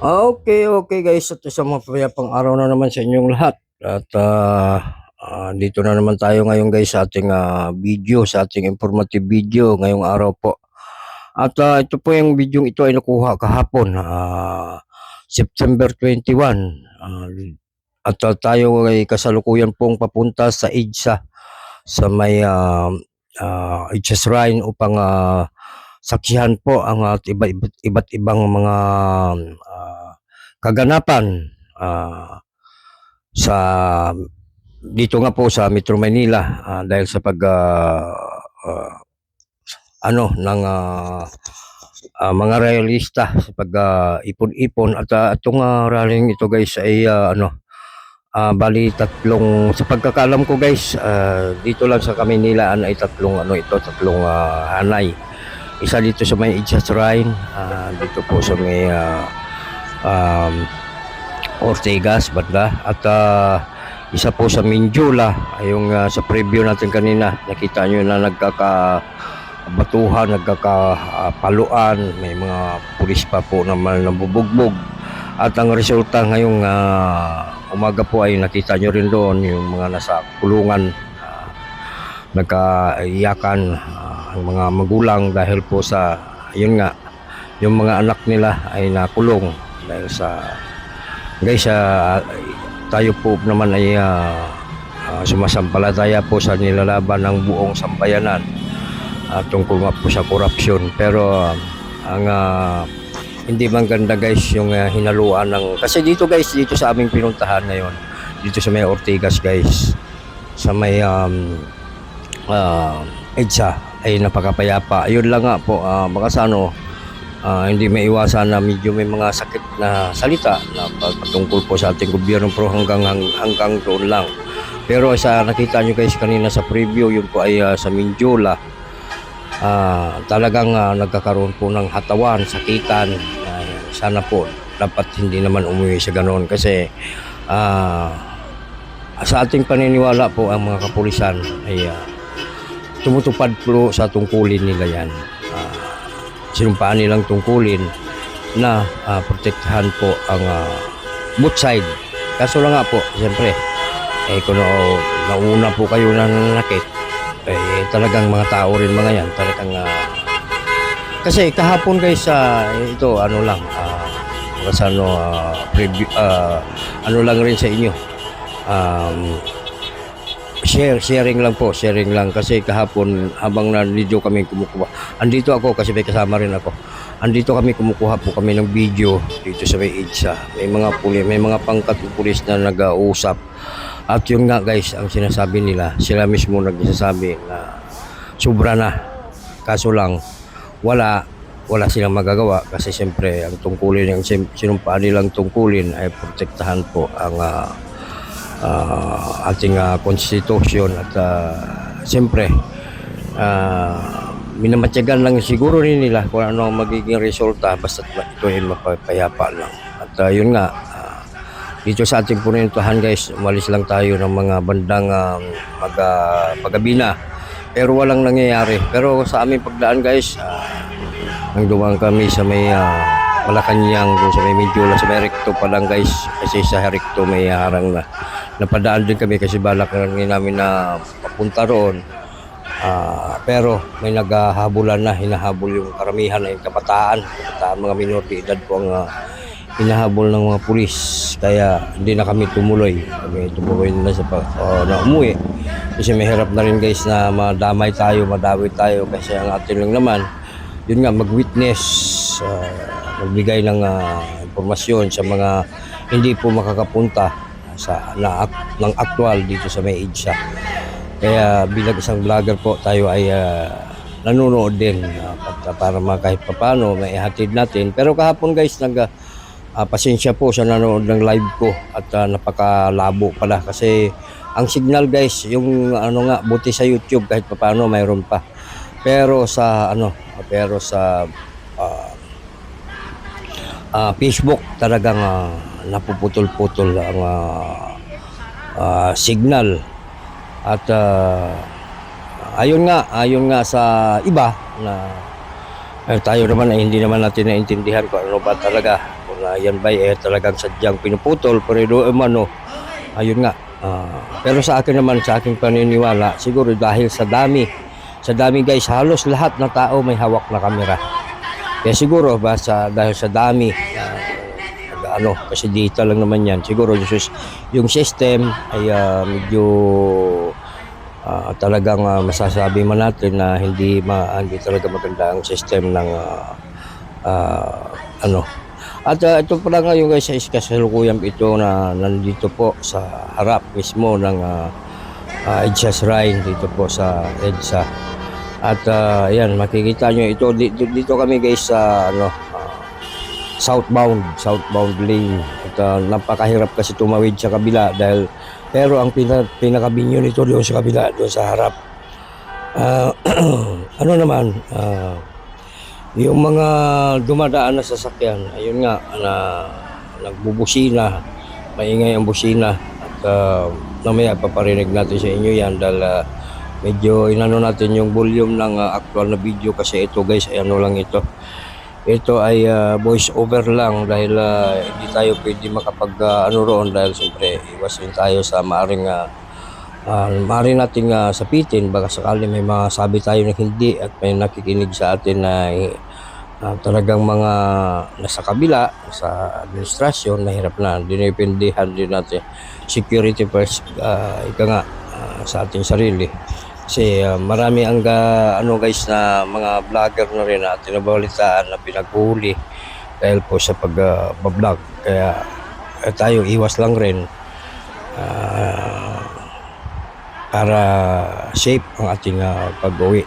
Okay, okay guys. At isang mapayapang araw na naman sa inyong lahat. At ah, ah, dito na naman tayo ngayon guys sa ating ah, video, sa ating informative video ngayong araw po. At ah, ito po yung video ito ay nakuha kahapon, ah, September 21. Ah, at ah, tayo ay kasalukuyan pong papunta sa EDSA sa may ah, ah, EDSA Shrine upang ah, saksihan po ang at iba, iba't, iba't ibang mga ah, kaganapan ah, sa dito nga po sa Metro Manila ah, dahil sa pag ah, ah, ano ng ah, ah, mga realista sa pag ah, ipon-ipon. At uh, itong ah, rallying ito guys ay ah, ano ah, bali tatlong sa pagkakalam ko guys ah, dito lang sa Kaminilaan ay tatlong ano ito tatlong ah, hanay isa dito sa may Idsa Shrine, ah, dito po sa may ah, um, Ortegas, banda. At ah, isa po sa Minjula, yung ah, sa preview natin kanina, nakita nyo na nagkaka batuhan, nagkakapaluan, may mga pulis pa po naman nabubugbog. At ang resulta ngayong ah, umaga po ay nakita nyo rin doon yung mga nasa kulungan ah, nagkaiyakan ah, ang mga magulang dahil po sa yun nga yung mga anak nila ay nakulong dahil sa guys tayo po naman ay ah, ah, sumasampalataya po sa nilalaban ng buong sambayanan at tungkol nga po sa korupsyon. Pero ah, ang ah, hindi man ganda guys yung ah, hinaluan ng kasi dito guys dito sa aming pinuntahan ngayon dito sa may Ortigas guys sa may um, ah, EDSA ay napakapayapa. Ayun lang nga po, ah, baka sa ano, ah, hindi maiwasan na medyo may mga sakit na salita na patungkol po sa ating gobyerno pero hanggang hang- hanggang doon lang. Pero sa nakita nyo guys kanina sa preview, yun po ay ah, sa Minjola, ah, talagang ah, nagkakaroon po ng hatawan, sakitan. Ah, sana po dapat hindi naman umuwi sa ganoon kasi ah, sa ating paniniwala po ang mga kapulisan ay ah, tumutupad po sa tungkulin nila yan. Ah, sinumpaan nilang tungkulin na ah, protektahan po ang ah, both side. Kaso lang nga po, siyempre, eh kung na- nauna po kayo na nanakit, eh talagang mga tao rin mga yan, talagang ah, kasi kahapon guys sa ito ano lang mga sa ano ah, preview, ah, ano lang rin sa inyo um, share, sharing lang po, sharing lang kasi kahapon habang nandito kami kumukuha. Andito ako kasi may kasama rin ako. Andito kami kumukuha po kami ng video dito sa may EDSA. May mga pulis, may mga pangkat ng pulis na nag-uusap. At yun nga guys, ang sinasabi nila, sila mismo nagsasabi na sobra na. Kaso lang, wala, wala silang magagawa kasi siyempre ang tungkulin, ang sinumpaan nilang tungkulin ay protektahan po ang ah, ah, ating ah, konstitusyon at uh, siyempre uh, minamatyagan lang siguro rin nila kung ano ang magiging resulta basta ito ay mapapayapa lang. At ah, yun nga dito sa ating punintuhan guys umalis lang tayo ng mga bandang uh, mag, pagabina. Pero walang nangyayari. Pero sa aming pagdaan guys ah, nang dumaan kami sa may ah, Malacanang doon sa may Mindiola sa may recto pa lang guys. Kasi sa recto may harang na napadaan din kami kasi balak na rin namin na papunta roon. Ah, pero may naghahabulan na hinahabol yung karamihan ng kabataan. Kabataan mga minor de edad po ang ah, hinahabol ng mga pulis. Kaya hindi na kami tumuloy. Kami tumuloy na sa pa, oh, na umuwi. Kasi may hirap na rin guys na madamay tayo madawi tayo. Kasi ang atin lang naman yun nga mag-witness ah, magbigay ng ah, impormasyon sa mga hindi po makakapunta sa na, ng actual dito sa may EDSA. Kaya bilang isang vlogger po tayo ay ah, nanonood din pat- para ma- kahit papano may hatid natin. Pero kahapon guys nag ah, pasensya po sa nanonood ng live ko at ah, napakalabo pala kasi ang signal guys yung ano nga buti sa YouTube kahit papano mayroon pa. Pero sa ano pero sa ah, ah, Facebook talagang ah, napuputol-putol ang ah, ah, signal. At ah, ayun nga ayun nga sa iba na eh, tayo naman ay hindi naman natin naintindihan kung ano ba talaga. Kung na yan ba eh talagang sadyang pinuputol pero doon umano ayun nga ah, pero sa akin naman sa aking paniniwala siguro dahil sa dami sa dami guys halos lahat ng tao may hawak na kamera. Kaya siguro ba sa dahil sa dami nag- ano kasi data lang naman yan. Siguro yung, system ay ah, medyo ah, talagang ah, masasabi man natin na hindi ma, hindi talaga maganda ang system ng ah, ah, ano. At ah, ito pala ngayon guys is kasalukuyan ito na nandito po sa harap mismo ng uh, EDSA Shrine dito po sa EDSA. At ah, ayan makikita nyo ito. Dito, dito kami guys sa ano southbound southbound lane at ah, napakahirap kasi tumawid sa kabila dahil pero ang pina, pinakabinyo nito doon sa kabila doon sa harap Ah, ano naman ah, yung mga dumadaan na sasakyan, ayun nga, na nagbubusina, maingay ang busina. At uh, mamaya paparinig natin sa inyo yan dahil ah, medyo inano natin yung volume ng ah, actual na video kasi ito guys, ay ano lang ito. Ito ay ah, voice over lang dahil ah, hindi tayo pwede makapag ah, ano roon dahil siyempre iwas rin tayo sa maaring uh, maaari nating ah, sapitin. Baka sakali may mga sabi tayo na hindi at may nakikinig sa atin na ah, talagang mga nasa kabila sa administrasyon nahirap na. Dinipendihan din natin security first ah, ika nga ah, sa ating sarili kasi ah, marami ang ga- ano guys na mga vlogger na rin na tinabalitaan na pinaghuli dahil po sa pag-vlog kaya eh, tayo iwas lang rin ah, para safe ang ating ah, pag-uwi.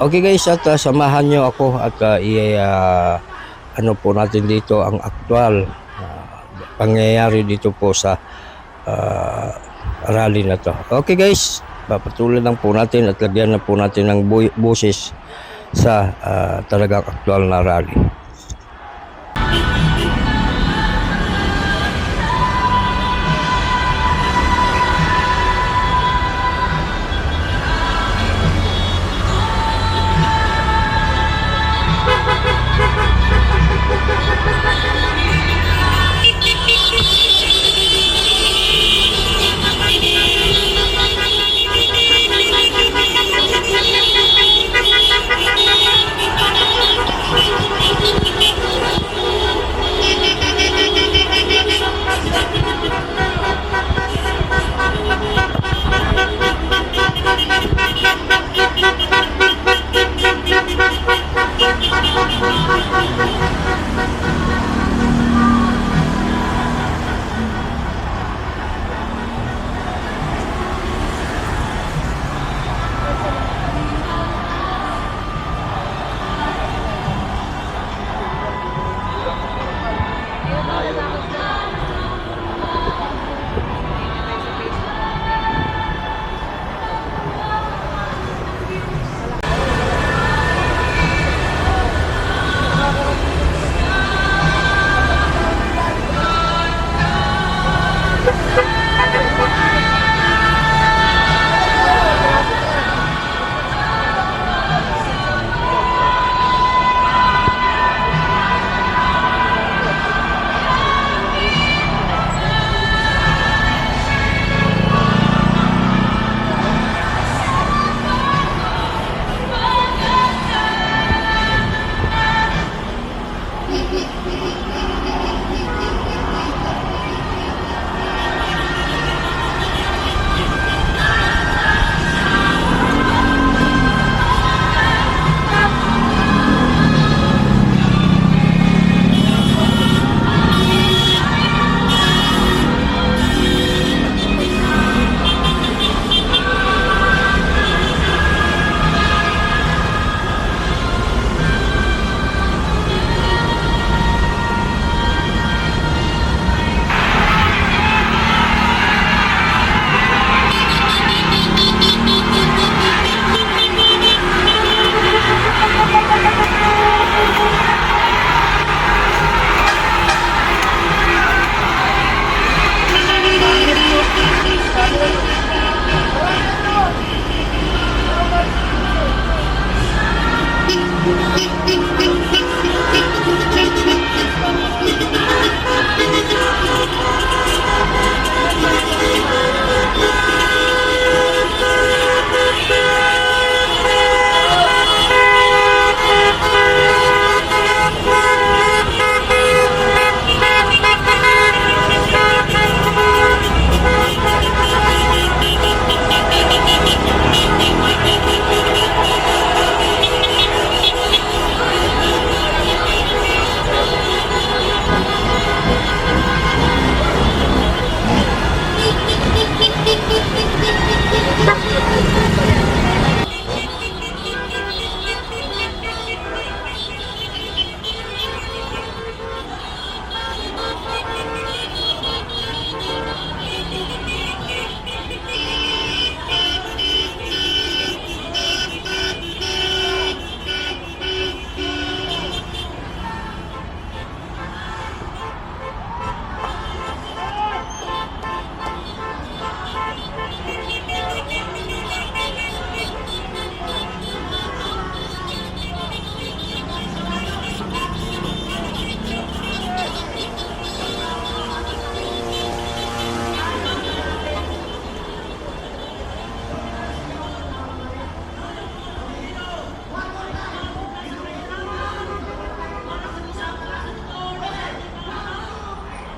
Okay guys, at ah, samahan nyo ako at uh, i ah, ano po natin dito ang aktual ah, pangyayari dito po sa ah, rally na to. Okay guys, papatuloy lang po natin at lagyan na po natin ng buses sa ah, talagang aktual na rally.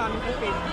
นอนไม่เป็น